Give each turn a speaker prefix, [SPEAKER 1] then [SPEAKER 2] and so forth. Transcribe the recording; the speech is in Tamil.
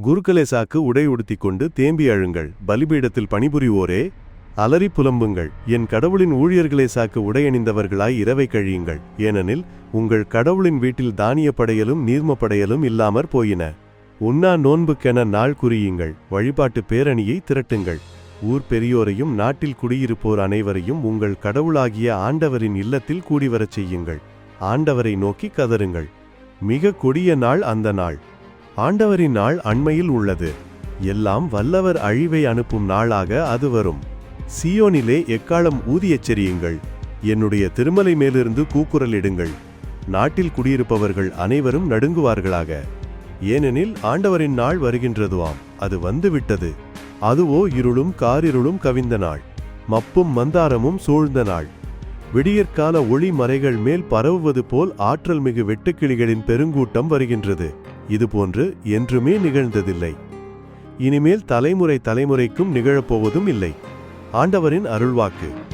[SPEAKER 1] குருகலேசாக்கு உடை உடுத்திக் கொண்டு தேம்பி அழுங்கள். பலிபீடத்தில் பணிபுரிவோரே அலறி புலம்புங்கள். என் கடவுளின் ஊழியர்களே சாக்கு உடையணிந்தவர்களாய் இரவை கழியுங்கள். ஏனெனில் உங்கள் கடவுளின் வீட்டில் தானிய படையலும் நீர்ம படையலும் இல்லாமற் போயின. உண்ணா நோன்புக்கென நாள் குறியுங்கள். வழிபாட்டு பேரணியை திரட்டுங்கள். ஊர் பெரியோரையும் நாட்டில் குடியிருப்போர் அனைவரையும் உங்கள் கடவுளாகிய ஆண்டவரின் இல்லத்தில் கூடிவரச் செய்யுங்கள். ஆண்டவரை நோக்கி கதறுங்கள். மிக கொடிய நாள் அந்த நாள். ஆண்டவரின் நாள் அண்மையில் உள்ளது. எல்லாம் வல்லவர் அழிவை அனுப்பும் நாளாக அது வரும். சியோனிலே எக்காலம் ஊதி எச்சரியுங்கள் என்னுடைய திருமலை மேலிருந்து கூக்குரலிடுங்கள் நாட்டில் குடியிருப்பவர்கள் அனைவரும் நடுங்குவார்களாக. ஏனெனில் ஆண்டவரின் நாள் வருகின்றதுவாம். அது வந்துவிட்டது. அதுவோ இருளும் காரிருளும் கவிந்த நாள். மப்பும் மந்தாரமும் சூழ்ந்த நாள். விடியற்கால ஒளி மறைகள் மேல் பரவுவது போல் ஆற்றல் மிகு வெட்டுக்கிளிகளின் பெருங்கூட்டம் வருகின்றது. இதுபோன்று என்றுமே நிகழ்ந்ததில்லை. இனிமேல் தலைமுறை தலைமுறைக்கும் நிகழப்போவதும் இல்லை. ஆண்டவரின் அருள்வாக்கு.